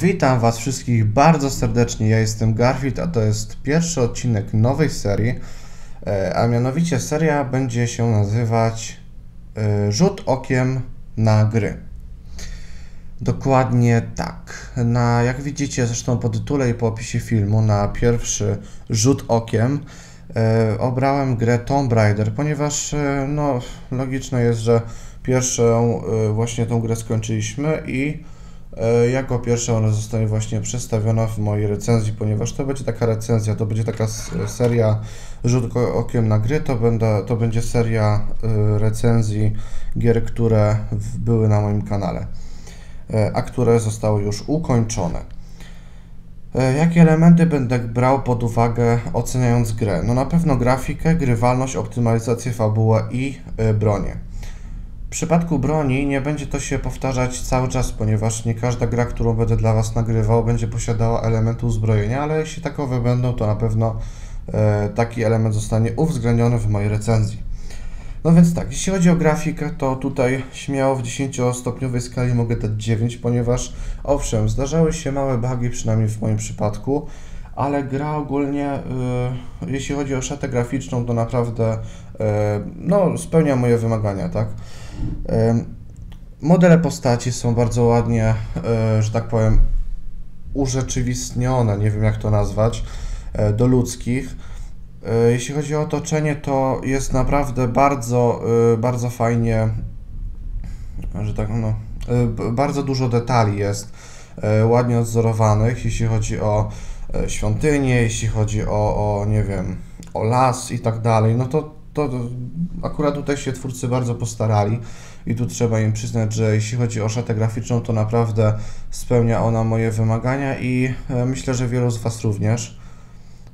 witam Was wszystkich bardzo serdecznie. Ja jestem Garfield, a to jest pierwszy odcinek nowej serii. E, a mianowicie seria będzie się nazywać e, Rzut okiem na gry. Dokładnie tak. Na, jak widzicie zresztą po tytule i po opisie filmu, na pierwszy rzut okiem e, obrałem grę Tomb Raider, ponieważ no, logiczne jest, że pierwszą właśnie tą grę skończyliśmy i jako pierwsza ona zostanie właśnie przedstawiona w mojej recenzji, ponieważ to będzie taka recenzja, to będzie taka s- seria rzut okiem na gry, to, będę, to będzie seria e, recenzji gier, które były na moim kanale, e, a które zostały już ukończone. E, Jakie elementy będę brał pod uwagę oceniając grę? No na pewno grafikę, grywalność, optymalizację, fabułę i e, bronię. W przypadku broni nie będzie to się powtarzać cały czas, ponieważ nie każda gra, którą będę dla Was nagrywał, będzie posiadała elementy uzbrojenia, ale jeśli takowe będą, to na pewno e, taki element zostanie uwzględniony w mojej recenzji. No więc tak, jeśli chodzi o grafikę, to tutaj śmiało w 10-stopniowej skali mogę dać 9, ponieważ owszem, zdarzały się małe bugi, przynajmniej w moim przypadku, ale gra ogólnie, y, jeśli chodzi o szatę graficzną, to naprawdę y, no, spełnia moje wymagania, tak? Ym, Modele postaci są bardzo ładnie, y, że tak powiem, urzeczywistnione, nie wiem jak to nazwać, y, do ludzkich. Y, Jeśli chodzi o otoczenie, to jest naprawdę bardzo, y, bardzo fajnie, że tak, no, y, bardzo dużo detali jest y, ładnie odzorowanych, jeśli chodzi o y, świątynię, jeśli chodzi o, o, nie wiem, o las i tak dalej, no to, to to akurat tutaj się twórcy bardzo postarali i tu trzeba im przyznać, że jeśli chodzi o szatę graficzną, to naprawdę spełnia ona moje wymagania i e, myślę, że wielu z Was również,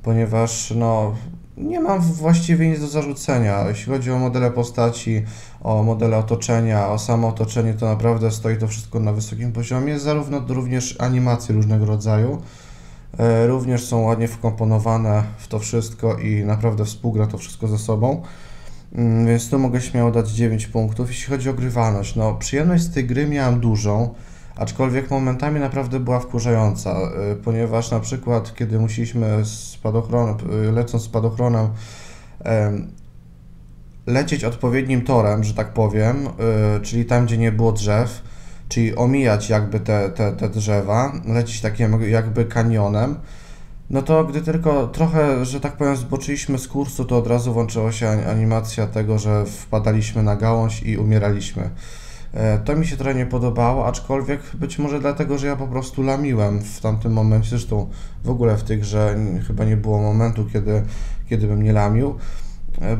ponieważ no, nie mam właściwie nic do zarzucenia. Jeśli chodzi o modele postaci, o modele otoczenia, o samo otoczenie, to naprawdę stoi to wszystko na wysokim poziomie, zarówno również animacje różnego rodzaju. E, Również są ładnie wkomponowane w to wszystko i naprawdę współgra to wszystko ze sobą. Mm, Więc tu mogę śmiało dać 9 punktów. Jeśli chodzi o grywalność, no przyjemność z tej gry miałem dużą, aczkolwiek momentami naprawdę była wkurzająca, y, ponieważ na przykład kiedy musieliśmy spadochron, y, lecąc spadochronem em, lecieć odpowiednim torem, że tak powiem, czyli tam, gdzie nie było drzew, czyli omijać jakby te, te, te drzewa, lecieć takim jakby kanionem, no to gdy tylko trochę, że tak powiem, zboczyliśmy z kursu, to od razu włączyła się ani- animacja tego, że wpadaliśmy na gałąź i umieraliśmy. E, To mi się trochę nie podobało, aczkolwiek być może dlatego, że ja po prostu lamiłem w tamtym momencie. Zresztą w ogóle w tych n- chyba nie było momentu, kiedy, kiedy bym nie lamił,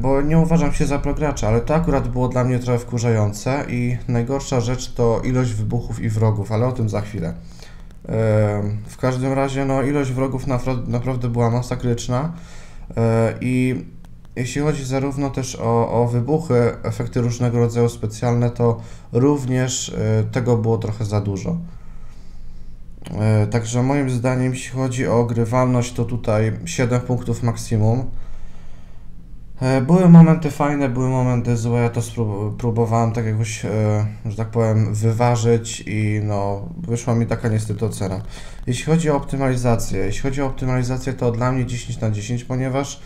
bo nie uważam się za progracza, ale to akurat było dla mnie trochę wkurzające i najgorsza rzecz to ilość wybuchów i wrogów, ale o tym za chwilę. E, W każdym razie, no, ilość wrogów naprawdę była masakryczna e, i jeśli chodzi zarówno też o, o wybuchy, efekty różnego rodzaju specjalne, to również e, tego było trochę za dużo. E, Także moim zdaniem, jeśli chodzi o grywalność, to tutaj 7 punktów maksimum. E, Były momenty fajne, były momenty złe, ja to próbowałem tak jakoś, e, że tak powiem, wyważyć i no, wyszła mi taka niestety ocena. Jeśli chodzi o optymalizację, jeśli chodzi o optymalizację, to dla mnie 10 na 10, ponieważ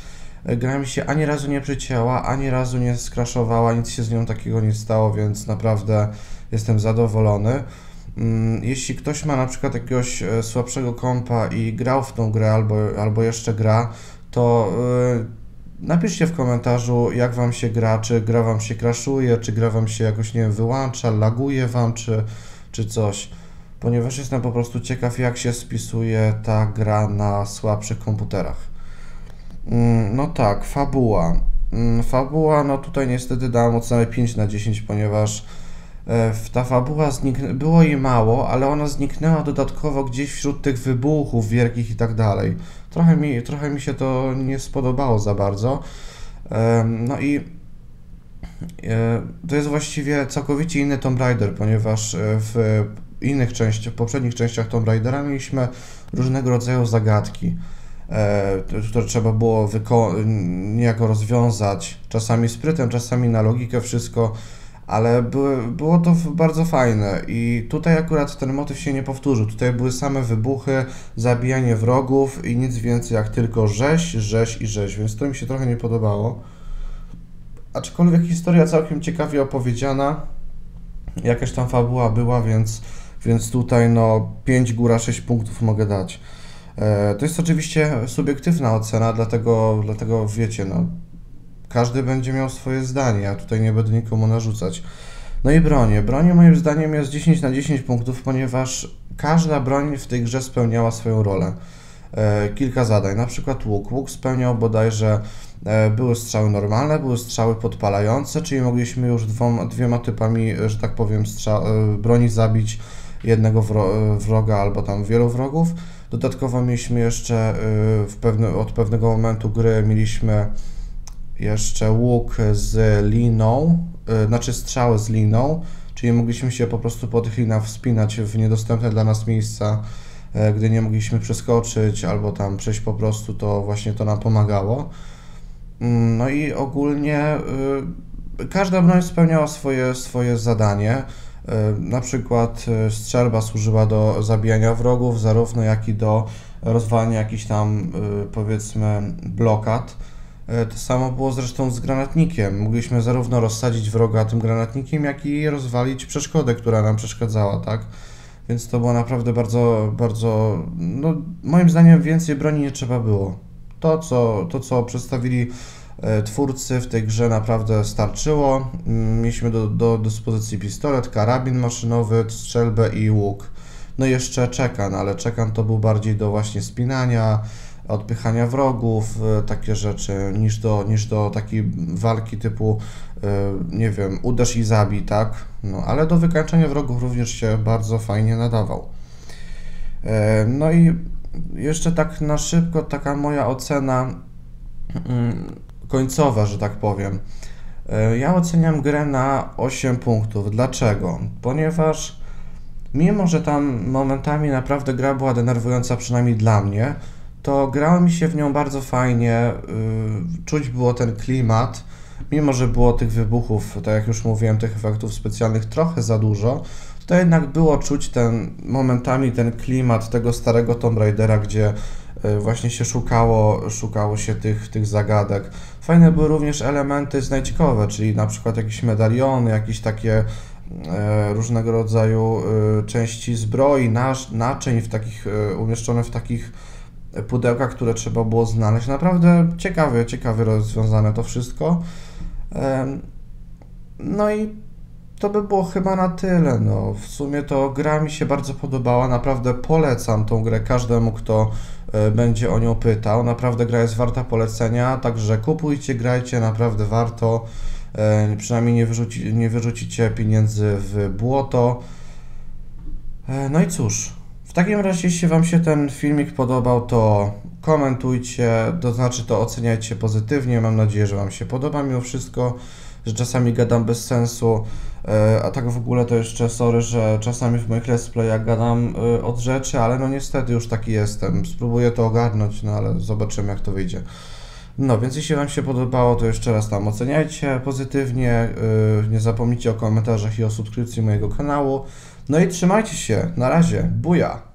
e, gra mi się ani razu nie przycięła, ani razu nie skraszowała, nic się z nią takiego nie stało, więc naprawdę jestem zadowolony. Mm, Jeśli ktoś ma na przykład jakiegoś słabszego kompa i grał w tą grę albo, albo jeszcze gra, to Napiszcie w komentarzu, jak Wam się gra, czy gra Wam się crashuje, czy gra Wam się jakoś, nie wiem, wyłącza, laguje Wam, czy, czy coś. Ponieważ jestem po prostu ciekaw, jak się spisuje ta gra na słabszych komputerach. Mm, No tak, fabuła. Mm, Fabuła, no tutaj niestety dałem ocenę 5 na 10, ponieważ ta fabuła zniknęła, było jej mało, ale ona zniknęła dodatkowo gdzieś wśród tych wybuchów wielkich i tak dalej. Trochę mi, trochę mi się to nie spodobało za bardzo. Em, No i e, to jest właściwie całkowicie inny Tomb Raider, ponieważ e, w innych częściach, w poprzednich częściach Tomb Raidera mieliśmy różnego rodzaju zagadki, e, które trzeba było niejako rozwiązać, czasami sprytem, czasami na logikę wszystko, ale było to bardzo fajne i tutaj akurat ten motyw się nie powtórzył. Tutaj były same wybuchy, zabijanie wrogów i nic więcej jak tylko rzeź, rzeź i rzeź, więc to mi się trochę nie podobało. Aczkolwiek historia całkiem ciekawie opowiedziana, jakaś tam fabuła była, więc, więc tutaj no 5 góra 6 punktów mogę dać. E, to jest oczywiście subiektywna ocena, dlatego, dlatego wiecie, no, każdy będzie miał swoje zdanie, ja tutaj nie będę nikomu narzucać. No i bronie. Bronie moim zdaniem jest 10 na 10 punktów, ponieważ każda broń w tej grze spełniała swoją rolę. E, kilka zadań, na przykład łuk. Łuk spełniał bodajże, e, były strzały normalne, były strzały podpalające, czyli mogliśmy już dwoma, dwiema typami, że tak powiem, e, broni zabić jednego wro- wroga albo tam wielu wrogów. Dodatkowo mieliśmy jeszcze e, w pewne, od pewnego momentu gry mieliśmy jeszcze łuk z liną, y, znaczy strzały z liną, czyli mogliśmy się po prostu po tych linach wspinać w niedostępne dla nas miejsca, y, gdy nie mogliśmy przeskoczyć albo tam przejść po prostu, to właśnie to nam pomagało. Mm, no i ogólnie y, każda broń spełniała swoje, swoje zadanie. Na przykład strzelba służyła do zabijania wrogów, zarówno jak i do rozwalania jakichś tam powiedzmy blokad. E, to samo było zresztą z granatnikiem. Mogliśmy zarówno rozsadzić wroga tym granatnikiem, jak i rozwalić przeszkodę, która nam przeszkadzała, tak? Więc to było naprawdę bardzo, bardzo, no moim zdaniem więcej broni nie trzeba było. To, co, to, co przedstawili e, twórcy w tej grze naprawdę starczyło. Mm, mieliśmy do, do dyspozycji pistolet, karabin maszynowy, strzelbę i łuk. No jeszcze czekan, ale czekan to był bardziej do właśnie spinania, odpychania wrogów, e, takie rzeczy, niż do, niż do takiej walki typu, e, nie wiem, uderz i zabij, tak? No, ale do wykańczania wrogów również się bardzo fajnie nadawał. E, no i jeszcze tak na szybko, taka moja ocena mm, końcowa, że tak powiem. Ja oceniam grę na 8 punktów. Dlaczego? Ponieważ mimo, że tam momentami naprawdę gra była denerwująca, przynajmniej dla mnie, to grało mi się w nią bardzo fajnie. Y, czuć było ten klimat, mimo że było tych wybuchów, tak jak już mówiłem, tych efektów specjalnych trochę za dużo, to jednak było czuć ten momentami ten klimat tego starego Tomb Raidera, gdzie y, właśnie się szukało, szukało się tych, tych zagadek. Fajne były również elementy znajdźkowe, czyli na przykład jakieś medaliony, jakieś takie e, różnego rodzaju części zbroi, naczyń w takich, umieszczone w takich pudełka, które trzeba było znaleźć. Naprawdę ciekawie, ciekawie rozwiązane to wszystko. No i to by było chyba na tyle. No, w sumie to gra mi się bardzo podobała. Naprawdę polecam tą grę każdemu, kto e, będzie o nią pytał. Naprawdę gra jest warta polecenia, także kupujcie, grajcie, naprawdę warto. E, przynajmniej nie, wyrzuci, nie wyrzucicie pieniędzy w błoto. E, no i cóż, w takim razie, jeśli Wam się ten filmik podobał, to komentujcie, to znaczy to oceniajcie pozytywnie. Mam nadzieję, że Wam się podoba mimo wszystko, że czasami gadam bez sensu. E, a tak w ogóle to jeszcze sorry, że czasami w moich let's playach gadam e, od rzeczy, ale no niestety już taki jestem. Spróbuję to ogarnąć, no ale zobaczymy jak to wyjdzie. No więc jeśli Wam się podobało, to jeszcze raz tam oceniajcie pozytywnie. E, nie zapomnijcie o komentarzach i o subskrypcji mojego kanału. No i trzymajcie się. Na razie. Buja.